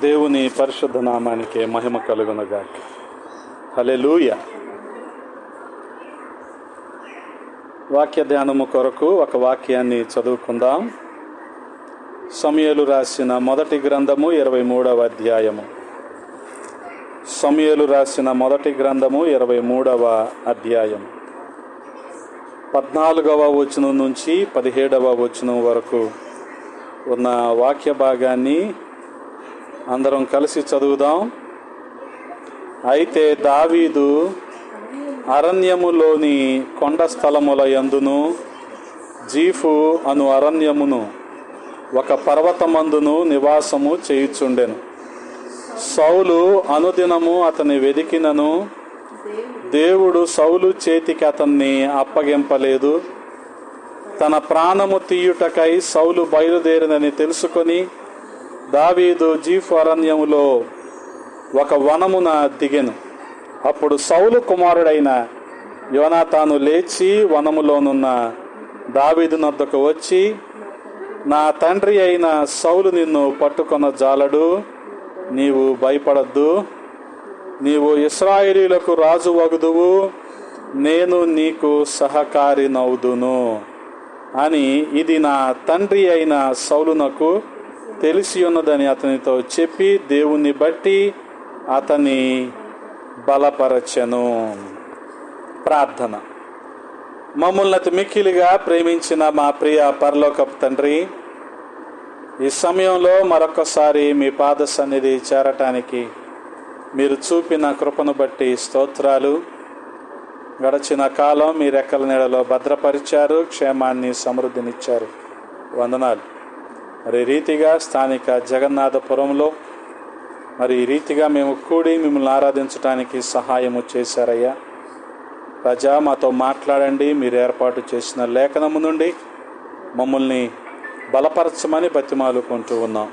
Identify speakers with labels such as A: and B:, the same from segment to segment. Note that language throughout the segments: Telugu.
A: దేవుని పరిశుద్ధ నామానికి మహిమ కలుగునగా. హలెలూయ వాక్య ధ్యానము కొరకు ఒక వాక్యాన్ని చదువుకుందాం. సమయలు రాసిన మొదటి గ్రంథము ఇరవై మూడవ అధ్యాయము. సమయలు రాసిన మొదటి గ్రంథము ఇరవై మూడవ అధ్యాయం పద్నాలుగవ వచనం నుంచి పదిహేడవ వచనం వరకు ఉన్న వాక్య భాగాన్ని అందరం కలిసి చదువుదాం. అయితే దావీదు అరణ్యములోని కొండ స్థలముల యందును జీఫు అను అరణ్యమును ఒక పర్వతమందును నివాసము చేయుచుండెను. సౌలు అనుదినము అతని వెదికినను దేవుడు సౌలు చేతికి అతన్ని అప్పగింపలేదు. తన ప్రాణము తీయుటకై సౌలు బయలుదేరినని తెలుసుకొని దావీదు జీఫ్ అరణ్యములో ఒక వనమున దిగెను. అప్పుడు సౌలు కుమారుడైన యోనాతాను లేచి వనములోనున్న దావీదు నద్దకు వచ్చి నా తండ్రి అయిన సౌలు నిన్ను పట్టుకొన జాలడు నీవు భయపడద్దు. నీవు ఇస్రాయేలీలకు రాజు వగుదువు. నేను నీకు సహకారినవుదును అని ఇది నా తండ్రి అయిన సౌలునకు తెలిసి ఉన్నదని అతనితో చెప్పి దేవుణ్ణి బట్టి అతని బలపరచను. ప్రార్థన. మమ్మల్ని మిక్కిలిగా ప్రేమించిన మా ప్రియ పరలోకపు తండ్రి ఈ సమయంలో మరొకసారి మీ పాద సన్నిధి చేరటానికి మీరు చూపిన కృపను బట్టి స్తోత్రాలు. గడచిన కాలం మీ రెక్కల నీడలో భద్రపరిచారు క్షేమాన్ని సమృద్ధినిచ్చారు. వందనాలు. మరి రీతిగా స్థానిక జగన్నాథపురంలో మరి ఈ రీతిగా మేము కూడి మిమ్మల్ని ఆరాధించడానికి సహాయము చేశారయ్యా. ప్రజా మాతో మాట్లాడండి మీరు ఏర్పాటు చేసిన లేఖనము నుండి మమ్మల్ని బలపరచమని బతిమాలుకుంటూ ఉన్నాం.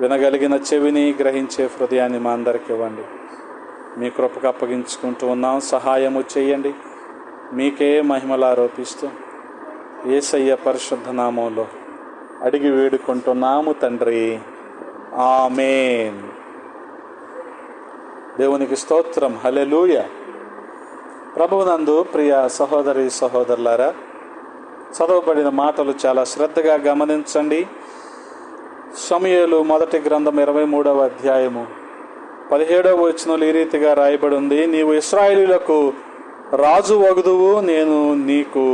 A: వినగలిగిన చెవిని గ్రహించే హృదయాన్ని మా అందరికి ఇవ్వండి. మీ కృపకు అప్పగించుకుంటూ ఉన్నాం. సహాయము చేయండి. మీకే మహిమలు ఆరోపిస్తూ ఏసయ్య పరిశుద్ధ నామంలో అడిగి వేడుకుంటున్నాము తండ్రి. ఆమెన్. దేవునికి స్తోత్రం. హలెలూయ ప్రభునందు ప్రియ సహోదరి సహోదరులారా చదవబడిన మాటలు చాలా శ్రద్ధగా గమనించండి. సమయలు మొదటి గ్రంథం ఇరవై మూడవ అధ్యాయము. పదిహేడవ వచనంలో ఈ రీతిగా రాయబడి ఉంది నీవు ఇస్రాయేలీలకు రాజు వగుదువు నేను నీకు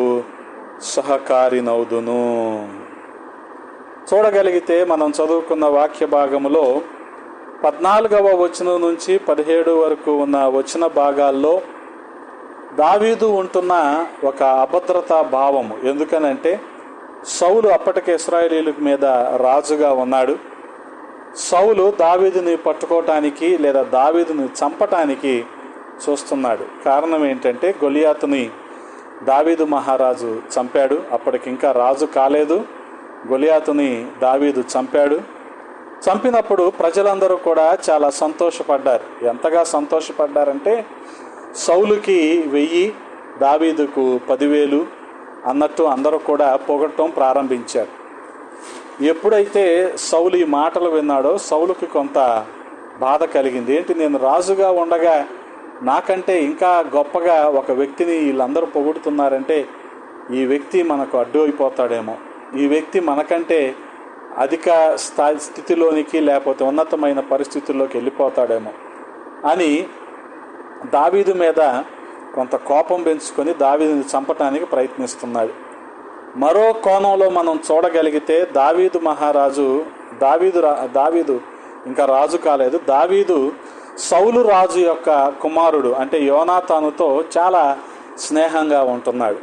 A: సహకారినవుదును. చూడగలిగితే మనం చదువుకున్న వాక్య భాగములో పద్నాలుగవ వచనం నుంచి పదిహేడు వరకు ఉన్న వచన భాగాల్లో దావీదు ఉంటున్న ఒక అభద్రతా భావము. ఎందుకనంటే సౌలు అప్పటికే ఇస్రాయేలీల మీద రాజుగా ఉన్నాడు. సౌలు దావీదుని పట్టుకోవటానికి లేదా దావీదుని చంపటానికి చూస్తున్నాడు. కారణం ఏంటంటే గొలియాతుని దావీదు మహారాజు చంపాడు. అప్పటికి ఇంకా రాజు కాలేదు. గొలియాతుని దావీదు చంపాడు. చంపినప్పుడు ప్రజలందరూ కూడా చాలా సంతోషపడ్డారు. ఎంతగా సంతోషపడ్డారంటే సౌలుకి వెయ్యి దావీదుకు పదివేలు అన్నట్టు అందరూ కూడా పొగట్టం ప్రారంభించారు. ఎప్పుడైతే సౌలు ఈ మాటలు విన్నాడో సౌలుకి కొంత బాధ కలిగింది. ఏంటి నేను రాజుగా ఉండగా నాకంటే ఇంకా గొప్పగా ఒక వ్యక్తిని వీళ్ళందరూ పొగుడుతున్నారంటే ఈ వ్యక్తి మనకు అడ్డు అయిపోతాడేమో. ఈ వ్యక్తి మనకంటే అధిక స్థాయి స్థితిలోనికి లేకపోతే ఉన్నతమైన పరిస్థితుల్లోకి వెళ్ళిపోతాడేమో అని దావీదు మీద కొంత కోపం పెంచుకొని దావీదుని చంపటానికి ప్రయత్నిస్తున్నాడు. మరో కోణంలో మనం చూడగలిగితే దావీదు మహారాజు దావీదు రా దావీదు ఇంకా రాజు కాలేదు. దావీదు సౌలు రాజు యొక్క కుమారుడు అంటే యోనాతానుతో చాలా స్నేహంగా ఉంటున్నాడు.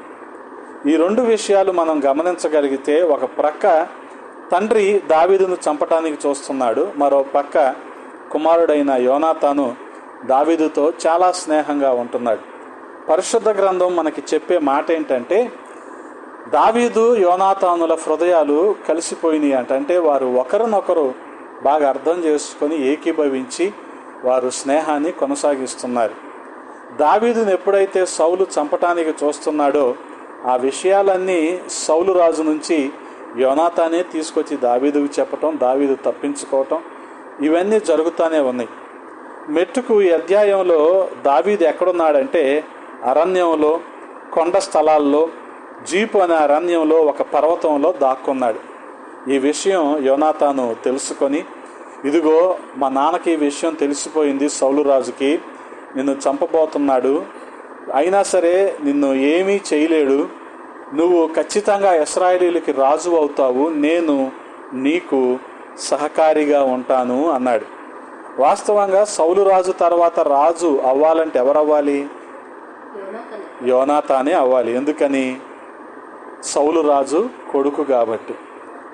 A: ఈ రెండు విషయాలు మనం గమనించగలిగితే ఒక ప్రక్క తండ్రి దావీదును చంపటానికి చూస్తున్నాడు మరో పక్క కుమారుడైన యోనాతాను దావీదుతో చాలా స్నేహంగా ఉంటున్నాడు. పరిశుద్ధ గ్రంథం మనకి చెప్పే మాట ఏంటంటే దావీదు యోనాతానుల హృదయాలు కలిసిపోయినాయి అంట. అంటే వారు ఒకరినొకరు బాగా అర్థం చేసుకొని ఏకీభవించి వారు స్నేహాన్ని కొనసాగిస్తున్నారు. దావీదును ఎప్పుడైతే సౌలు చంపటానికి చూస్తున్నాడో ఆ విషయాలన్నీ సౌలు రాజు నుంచి యోనాతానే తీసుకొచ్చి దావీదుకు చెప్పటం దావీదు తప్పించుకోవటం ఇవన్నీ జరుగుతూనే ఉన్నాయి. మెట్టుకు ఈ అధ్యాయంలో దావీదు ఎక్కడున్నాడంటే అరణ్యంలో కొండ స్థలాల్లో జీపు అనే అరణ్యంలో ఒక పర్వతంలో దాక్కున్నాడు. ఈ విషయం యోనాతాను తెలుసుకొని ఇదిగో మా నాన్నకి ఈ విషయం తెలిసిపోయింది సౌలు రాజుకి. నిన్ను చంపబోతున్నాడు. అయినా సరే నిన్ను ఏమీ చేయలేడు. నువ్వు ఖచ్చితంగా ఇస్రాయేలీలకి రాజు అవుతావు. నేను నీకు సహకారిగా ఉంటాను అన్నాడు. వాస్తవంగా సౌలు రాజు తర్వాత రాజు అవ్వాలంటే ఎవరు అవ్వాలి
B: యోనాతనే.
A: యోనాతానే అవ్వాలి. ఎందుకని? సౌలు రాజు కొడుకు కాబట్టి.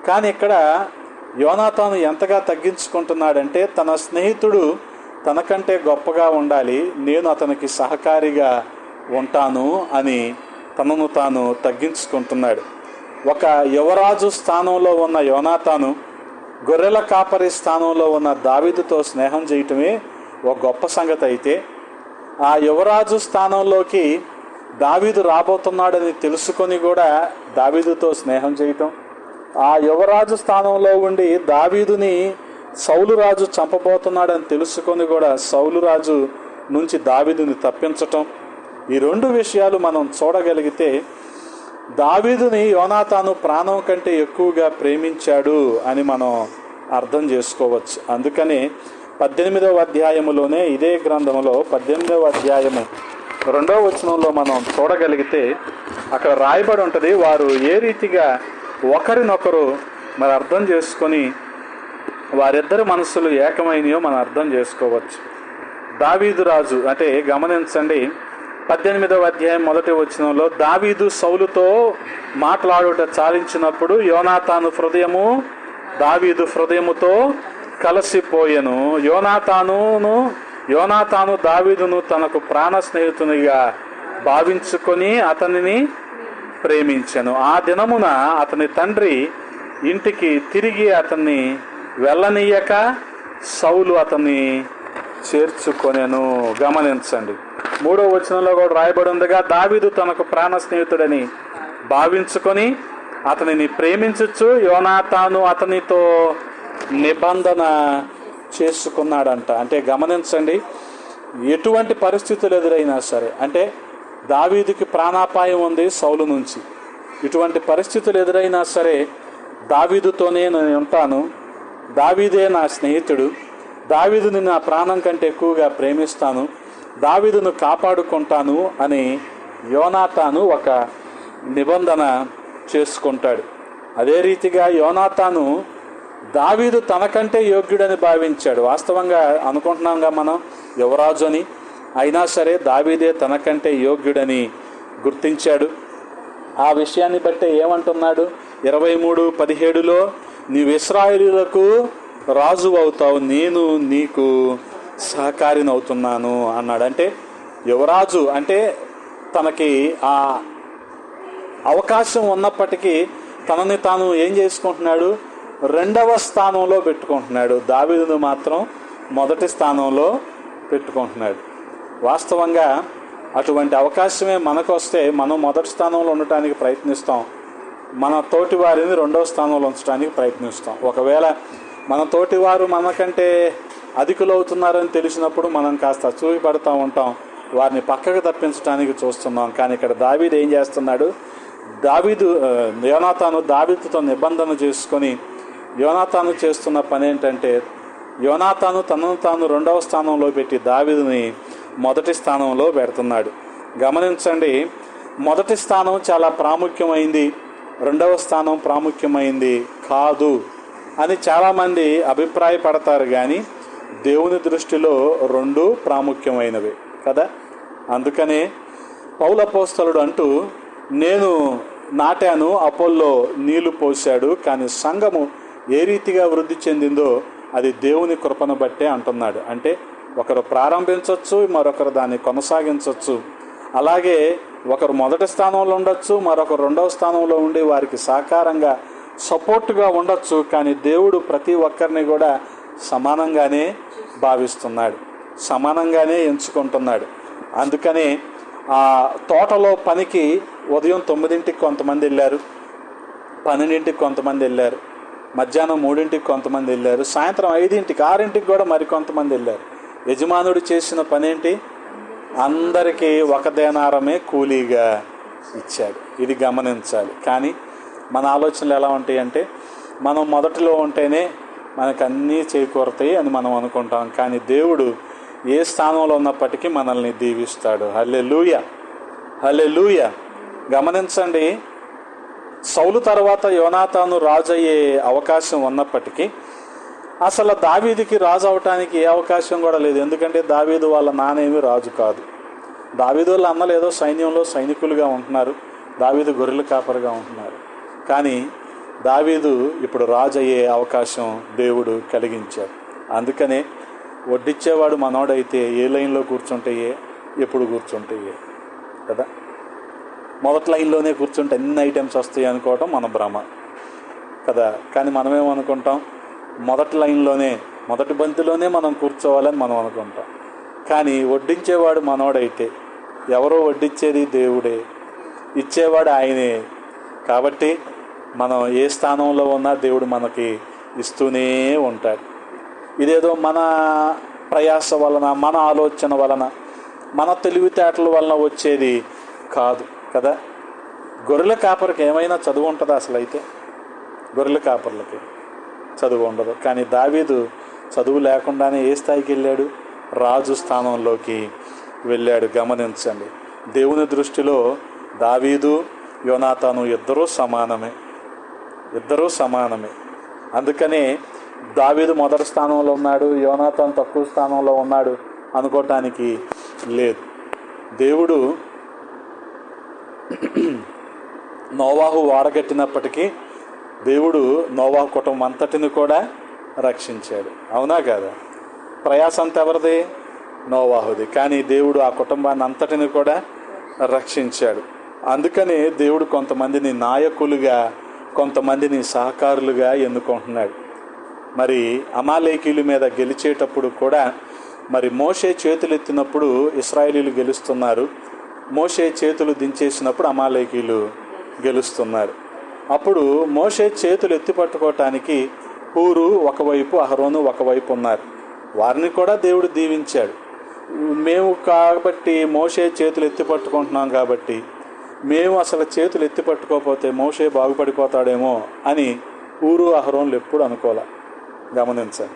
A: కానీ ఇక్కడ యోనాతాను ఎంతగా తగ్గించుకుంటున్నాడంటే తన స్నేహితుడు తనకంటే గొప్పగా ఉండాలి నేను అతనికి సహకారిగా ఉంటాను అని తనను తాను తగ్గించుకుంటున్నాడు. ఒక యువరాజు స్థానంలో ఉన్న యోనాతాను గొర్రెల కాపరి స్థానంలో ఉన్న దావీదుతో స్నేహం చేయటమే ఒక గొప్ప సంగతి అయితే ఆ యువరాజు స్థానంలోకి దావీదు రాబోతున్నాడని తెలుసుకొని కూడా దావీదుతో స్నేహం చేయటం. ఆ యువరాజు స్థానంలో ఉండి దావీదుని సౌలురాజు చంపబోతున్నాడని తెలుసుకొని కూడా సౌలురాజు నుంచి దావీదుని తప్పించటం. ఈ రెండు విషయాలు మనం చూడగలిగితే దావీదుని యోనాతాను ప్రాణం కంటే ఎక్కువగా ప్రేమించాడు అని మనం అర్థం చేసుకోవచ్చు. అందుకని పద్దెనిమిదవ అధ్యాయములోనే ఇదే గ్రంథంలో పద్దెనిమిదవ అధ్యాయము రెండవ వచనంలో మనం చూడగలిగితే అక్కడ రాయబడి ఉంటుంది వారు ఏ రీతిగా ఒకరినొకరు మరి అర్థం చేసుకొని వారిద్దరి మనసులు ఏకమైనయో మనం అర్థం చేసుకోవచ్చు. దావీదు రాజు అంటే గమనించండి పద్దెనిమిదవ అధ్యాయం మొదటి వచనంలో దావీదు సౌలుతో మాట్లాడుట చాలించినప్పుడు యోనాతాను హృదయము దావీదు హృదయముతో కలిసిపోయెను. యోనాతానును యోనాతాను దావీదును తనకు ప్రాణ స్నేహితునిగా భావించుకొని అతనిని ప్రేమించను. ఆ దినమున అతని తండ్రి ఇంటికి తిరిగి అతన్ని వెళ్ళనీయక సౌలు అతన్ని చేర్చుకొనెను. గమనించండి. మూడో వచనంలో కూడా రాయబడి ఉందిగా దావీదు తనకు ప్రాణ స్నేహితుడని భావించుకొని అతనిని ప్రేమించచ్చు యోనాతాను అతనితో నిబంధన చేసుకున్నాడంట. అంటే గమనించండి ఎటువంటి పరిస్థితులు ఎదురైనా సరే అంటే దావీదుకి ప్రాణాపాయం ఉంది సౌలు నుంచి. ఇటువంటి పరిస్థితులు ఎదురైనా సరే దావీదుతోనే నేను ఉంటాను దావీదే నా స్నేహితుడు దావీదుని నా ప్రాణం కంటే ఎక్కువగా ప్రేమిస్తాను దావీదును కాపాడుకుంటాను అని యోనాతాను ఒక నిబంధన చేసుకుంటాడు. అదే రీతిగా యోనాతాను దావీదు తనకంటే యోగ్యుడని భావించాడు. వాస్తవంగా అనుకుంటున్నాంగా మనం యువరాజు అని అయినా సరే దావీదే తనకంటే యోగ్యుడని గుర్తించాడు. ఆ విషయాన్ని బట్టి ఏమంటున్నాడు? ఇరవై మూడు పదిహేడులో నీవు ఇస్రాయేలీలకు రాజు అవుతావు నేను నీకు సహకారిని అవుతున్నాను అన్నాడు. అంటే యువరాజు అంటే తనకి ఆ అవకాశం ఉన్నప్పటికీ తనని తాను ఏం చేసుకుంటున్నాడు? రెండవ స్థానంలో పెట్టుకుంటున్నాడు. దావీదును మాత్రం మొదటి స్థానంలో పెట్టుకుంటున్నాడు. వాస్తవంగా అటువంటి అవకాశమే మనకు వస్తే మనం మొదటి స్థానంలో ఉండటానికి ప్రయత్నిస్తాం. మన తోటి వారిని రెండవ స్థానంలో ఉంచడానికి ప్రయత్నిస్తాం. ఒకవేళ మన తోటి వారు మనకంటే అధికులు అవుతున్నారని తెలిసినప్పుడు మనం కాస్త చూపి పడుతూ ఉంటాం. వారిని పక్కకు తప్పించడానికి చూస్తున్నాం. కానీ ఇక్కడ దావీదు ఏం చేస్తున్నాడు? దావీదు ఆ, యోనాతాను దావీదుతో నిబంధన చేసుకొని యోనాతాను చేస్తున్న పని ఏంటంటే యోనాతాను తనను తాను రెండవ స్థానంలో పెట్టి దావిదిని మొదటి స్థానంలో పెడుతున్నాడు. గమనించండి మొదటి స్థానం చాలా ప్రాముఖ్యమైంది రెండవ స్థానం ప్రాముఖ్యమైంది కాదు అని చాలామంది అభిప్రాయపడతారు కానీ దేవుని దృష్టిలో రెండు ప్రాముఖ్యమైనవి కదా? అందుకనే పౌలపోస్తలుడు అంటూ నేను నాటాను అపోల్లో నీళ్ళు పోశాడు కానీ సంఘము ఏ రీతిగా వృద్ధి చెందిందో అది దేవుని కృపను బట్టే అంటున్నాడు. అంటే ఒకరు ప్రారంభించవచ్చు మరొకరు దాన్ని కొనసాగించవచ్చు అలాగే ఒకరు మొదటి స్థానంలో ఉండొచ్చు మరొకరు రెండవ స్థానంలో ఉండి వారికి సహకారంగా సపోర్ట్గా ఉండొచ్చు కానీ దేవుడు ప్రతి ఒక్కరిని కూడా సమానంగానే భావిస్తున్నాడు. సమానంగానే ఎంచుకుంటున్నాడు. అందుకనే ఆ తోటలో పనికి ఉదయం తొమ్మిదింటికి కొంతమంది వెళ్ళారు పన్నెండింటికి కొంతమంది వెళ్ళారు. మధ్యాహ్నం మూడింటికి కొంతమంది వెళ్ళారు. సాయంత్రం ఐదింటికి ఆరింటికి కూడా మరి కొంతమంది వెళ్ళారు. యజమానుడు చేసిన పనేంటి? అందరికీ ఒక దేనారమే కూలీగా ఇచ్చాడు. ఇది గమనించాలి. కానీ మన ఆలోచనలు ఎలా ఉంటాయి అంటే మనం మొదటిలో ఉంటేనే మనకు అన్నీ చేకూరతాయి అని మనం అనుకుంటాం. కానీ దేవుడు ఏ స్థానంలో ఉన్నప్పటికీ మనల్ని దీవిస్తాడు. హల్లే లూయ హల్లే లూయ గమనించండి సౌలు తర్వాత యోనాతాను రాజు అయ్యే అవకాశం ఉన్నప్పటికీ అసలు దావీదికి రాజు అవటానికి ఏ అవకాశం కూడా లేదు. ఎందుకంటే దావీదు వాళ్ళ నానేమి రాజు కాదు. దావీదు వాళ్ళ అన్నలు ఏదో సైన్యంలో సైనికులుగా ఉంటున్నారు. దావీదు గొర్రెల కాపరిగా ఉంటున్నారు. కానీ దావీదు ఇప్పుడు రాజు అయ్యే అవకాశం దేవుడు కలిగించాడు. అందుకనే వడ్డిచ్చేవాడు మనోడైతే ఏ లైన్లో కూర్చుంటాయే ఎప్పుడు కూర్చుంటాయే కదా? మొదటి లైన్లోనే కూర్చుంటే ఎన్ని ఐటమ్స్ వస్తాయి అనుకోవటం మన భ్రమ. కదా? కానీ మనమేమనుకుంటాం మొదటి లైన్లోనే మొదటి బంతిలోనే మనం కూర్చోవాలని మనం అనుకుంటాం. కానీ వడ్డించేవాడు మనోడైతే ఎవరో వడ్డించేది దేవుడే. ఇచ్చేవాడు ఆయనే. కాబట్టి మనం ఏ స్థానంలో ఉన్నా దేవుడు మనకి ఇస్తూనే ఉంటాడు. ఇదేదో మన ప్రయాస వలన మన ఆలోచన వలన మన తెలివితేటల వలన వచ్చేది కాదు. కదా? గొర్రెల కాపరికి ఏమైనా చదువు ఉంటుందా అసలు అయితే గొర్రెల కాపర్లకి చదువు ఉండదు. కానీ దావీదు చదువు లేకుండానే ఏ స్థాయికి వెళ్ళాడు? రాజు స్థానంలోకి వెళ్ళాడు. గమనించండి. దేవుని దృష్టిలో దావీదు యోనాతాను ఇద్దరూ సమానమే. ఇద్దరూ సమానమే. అందుకనే దావీదు మొదటి స్థానంలో ఉన్నాడు యోనాథన్ తక్కువ స్థానంలో ఉన్నాడు అనుకోవటానికి లేదు. దేవుడు నోవాహు వాడగట్టినప్పటికీ దేవుడు నోవాహు కుటుంబం అంతటిని కూడా రక్షించాడు. అవునా కాదా? ప్రయాసం అంత ఎవరిది? నోవాహుది. కానీ దేవుడు ఆ కుటుంబాన్ని అంతటిని కూడా రక్షించాడు. అందుకనే దేవుడు కొంతమందిని నాయకులుగా కొంతమందిని సహకారులుగా ఎన్నుకుంటున్నాడు. మరి అమాలేకీల మీద గెలిచేటప్పుడు కూడా మరి మోషే చేతులెత్తినప్పుడు ఇస్రాయేలీలు గెలుస్తున్నారు. మోషే చేతులు దించేసినప్పుడు అమాలేకీలు గెలుస్తున్నారు. అప్పుడు మోషే చేతులు ఎత్తి పట్టుకోవటానికి ఒకవైపు అహరోను ఒకవైపు ఉన్నారు. వారిని కూడా దేవుడు దీవించాడు. మేము కాబట్టి మోసే చేతులు ఎత్తిపట్టుకుంటున్నాం కాబట్టి మేము అసలు చేతులు ఎత్తిపట్టుకోకపోతే మోసే బాగుపడిపోతాడేమో అని ఊరు అహరోన్లు ఎప్పుడు అనుకోలే గమనించండి.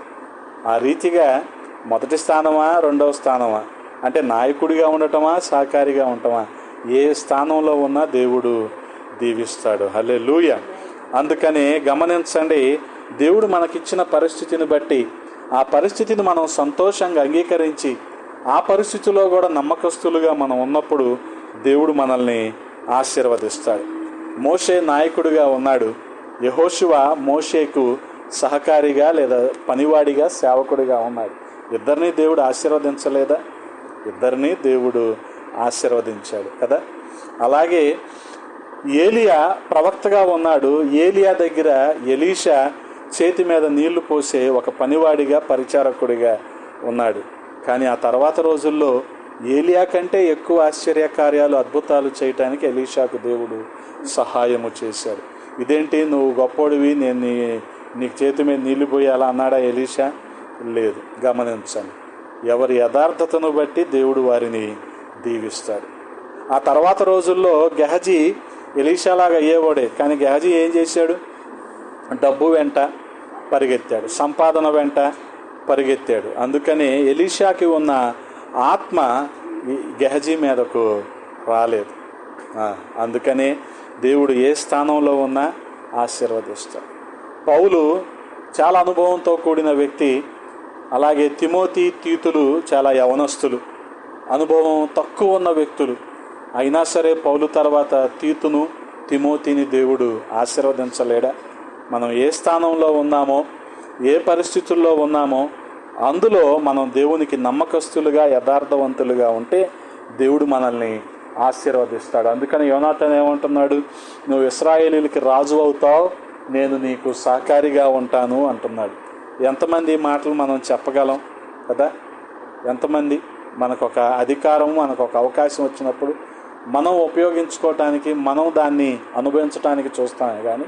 A: ఆ రీతిగా మొదటి స్థానమా రెండవ స్థానమా? అంటే నాయకుడిగా ఉండటమా సహకారిగా ఉండటమా? ఏ స్థానంలో ఉన్నా దేవుడు దీవిస్తాడు. హలే లూయ అందుకని గమనించండి దేవుడు మనకిచ్చిన పరిస్థితిని బట్టి ఆ పరిస్థితిని మనం సంతోషంగా అంగీకరించి ఆ పరిస్థితిలో కూడా నమ్మకస్తులుగా మనం ఉన్నప్పుడు దేవుడు మనల్ని ఆశీర్వదిస్తాడు. మోషే నాయకుడిగా ఉన్నాడు. యహోశివ మోషేకు సహకారిగా లేదా పనివాడిగా సేవకుడిగా ఉన్నాడు. ఇద్దరిని దేవుడు ఆశీర్వదించలేదా? ఇద్దరిని దేవుడు ఆశీర్వదించాడు కదా? అలాగే ఏలియా ప్రవక్తగా ఉన్నాడు. ఏలియా దగ్గర ఎలీషా చేతి మీద నీళ్ళు పోసే ఒక పనివాడిగా పరిచారకుడిగా ఉన్నాడు. కానీ ఆ తర్వాత రోజుల్లో ఏలియా కంటే ఎక్కువ ఆశ్చర్య కార్యాలు అద్భుతాలు చేయటానికి ఎలీషాకు దేవుడు సహాయము చేశాడు. ఇదేంటి? నువ్వు గొప్పోడివి? నేను నీ నీకు చేతి మీద నీళ్ళు పోయాలా? అన్నాడా ఎలీషా. లేదు. గమనించండి ఎవరి యథార్థతను బట్టి దేవుడు వారిని దీవిస్తాడు. ఆ తర్వాత రోజుల్లో గెహజీ ఎలీషాలాగా అయ్యేవాడే కానీ గెహజీ ఏం చేశాడు? డబ్బు వెంట పరిగెత్తాడు సంపాదన వెంట పరిగెత్తాడు. అందుకని ఎలీషాకి ఉన్న ఆత్మ గెహజీ మీదకు రాలేదు. అందుకని అందుకనే దేవుడు ఏ స్థానంలో ఉన్నా ఆశీర్వదిస్తాడు. పౌలు చాలా అనుభవంతో కూడిన వ్యక్తి అలాగే తిమోతి తీతులు చాలా యవనస్తులు. అనుభవం తక్కువ ఉన్న వ్యక్తులు. అయినా సరే పౌలు తర్వాత తీతును తిమోతిని దేవుడు ఆశీర్వదించలేడా? మనం ఏ స్థానంలో ఉన్నామో ఏ పరిస్థితుల్లో ఉన్నామో అందులో మనం దేవునికి నమ్మకస్తులుగా యథార్థవంతులుగా ఉంటే దేవుడు మనల్ని ఆశీర్వదిస్తాడు. అందుకని యోనాథన్ ఏమంటున్నాడు? నువ్వు ఇస్రాయేలీలకి రాజు అవుతావు నేను నీకు సహకారిగా ఉంటాను అంటున్నాడు. ఎంతమంది మాటలు మనం చెప్పగలం కదా? ఎంతమంది మనకు ఒక అధికారం మనకు ఒక అవకాశం వచ్చినప్పుడు మనం ఉపయోగించుకోవటానికి మనం దాన్ని అనుభవించడానికి చూస్తామే కానీ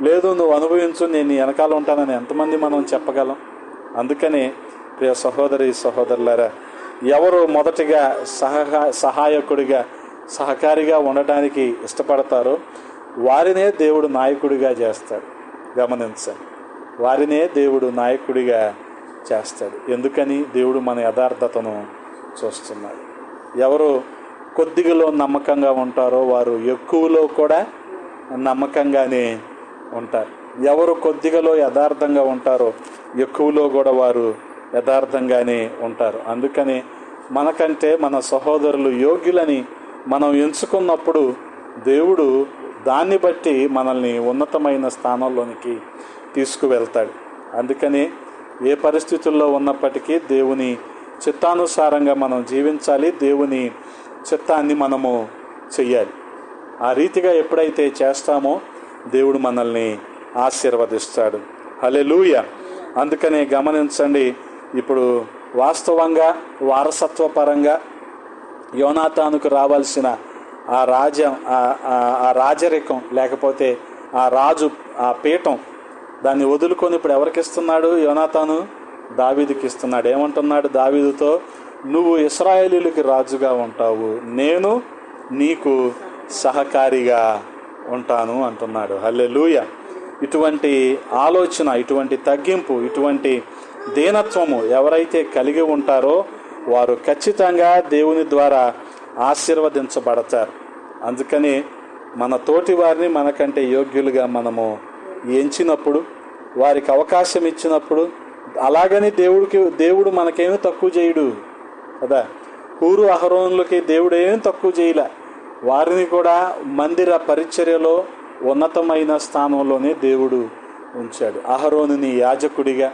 A: లేదు నువ్వు అనుభవించు నేను వెనకాల ఉంటానని ఎంతమంది మనం చెప్పగలం? అందుకనే ప్రియ సహోదరి సహోదరులారా ఎవరు మొదటిగా సహా సహాయకుడిగా సహకారిగా ఉండటానికి ఇష్టపడతారో వారినే దేవుడు నాయకుడిగా చేస్తాడు. గమనించండి. వారినే దేవుడు నాయకుడిగా చేస్తాడు. ఎందుకని? దేవుడు మన యథార్థతను చూస్తున్నాడు. ఎవరు కొద్దిగలో నమ్మకంగా ఉంటారో వారు ఎక్కువలో కూడా నమ్మకంగానే ఉంటారు. ఎవరు కొద్దిగలో యథార్థంగా ఉంటారో ఎక్కువలో కూడా వారు యథార్థంగానే ఉంటారు. అందుకని మనకంటే మన సహోదరులు యోగ్యులని మనం ఎంచుకున్నప్పుడు దేవుడు దాన్ని బట్టి మనల్ని ఉన్నతమైన స్థానంలోనికి తీసుకువెళ్తాడు. అందుకని ఏ పరిస్థితుల్లో ఉన్నప్పటికీ దేవుని చిత్తానుసారంగా మనం జీవించాలి. దేవుని చిత్తాన్ని మనము చెయ్యాలి. ఆ రీతిగా ఎప్పుడైతే చేస్తామో దేవుడు మనల్ని ఆశీర్వదిస్తాడు. హలెలూయ అందుకనే గమనించండి ఇప్పుడు వాస్తవంగా వారసత్వపరంగా యోనాతానుకు రావాల్సిన ఆ రాజ్యం ఆ- ఆ రాజరికం లేకపోతే ఆ రాజు ఆ పీఠం దాన్ని వదులుకొని ఇప్పుడు ఎవరికి ఇస్తున్నాడు? యోనాతాను దావీదుకి ఇస్తున్నాడు. ఏమంటున్నాడు? దావీదుతో నువ్వు ఇస్రాయేలీలకి రాజుగా ఉంటావు. నేను నీకు సహకారిగా ఉంటాను అంటున్నాడు. హల్లెలూయ. ఇటువంటి ఆలోచన ఇటువంటి తగ్గింపు ఇటువంటి దీనత్వము ఎవరైతే కలిగి ఉంటారో వారు ఖచ్చితంగా దేవుని ద్వారా ఆశీర్వదించబడతారు. అందుకని మన తోటి వారిని మనకంటే యోగ్యులుగా మనము ఎంచినప్పుడు వారికి అవకాశం ఇచ్చినప్పుడు అలాగని దేవుడికి దేవుడు మనకేమీ తక్కువ చేయడు? కదా? హూరు అహరోనులకి దేవుడు ఏం తక్కువ చేయలే. వారిని కూడా మందిర పరిచర్యలో ఉన్నతమైన స్థానంలోనే దేవుడు ఉంచాడు. అహరోనుని యాజకుడిగా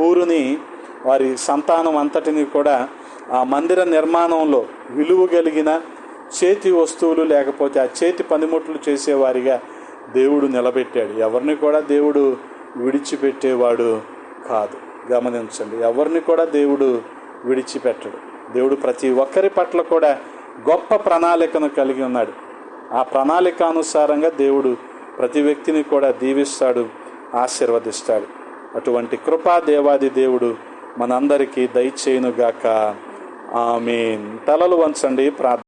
A: హూరుని వారి సంతానం అంతటిని కూడా ఆ మందిర నిర్మాణంలో విలువ కలిగిన చేతి వస్తువులు లేకపోతే ఆ చేతి పనిముట్లు చేసేవారిగా దేవుడు నిలబెట్టాడు. ఎవరిని కూడా దేవుడు విడిచిపెట్టేవాడు కాదు. గమనించండి. ఎవరిని కూడా దేవుడు విడిచిపెట్టడు. దేవుడు ప్రతి ఒక్కరి పట్ల కూడా గొప్ప ప్రణాళికను కలిగి ఉన్నాడు. ఆ ప్రణాళిక అనుసారంగా దేవుడు ప్రతి వ్యక్తిని కూడా దీవిస్తాడు ఆశీర్వదిస్తాడు. అటువంటి కృపా దేవాది దేవుడు మనందరికీ దయచేయునుగాక. ఆమె తలలు వంచండి ప్రార్థన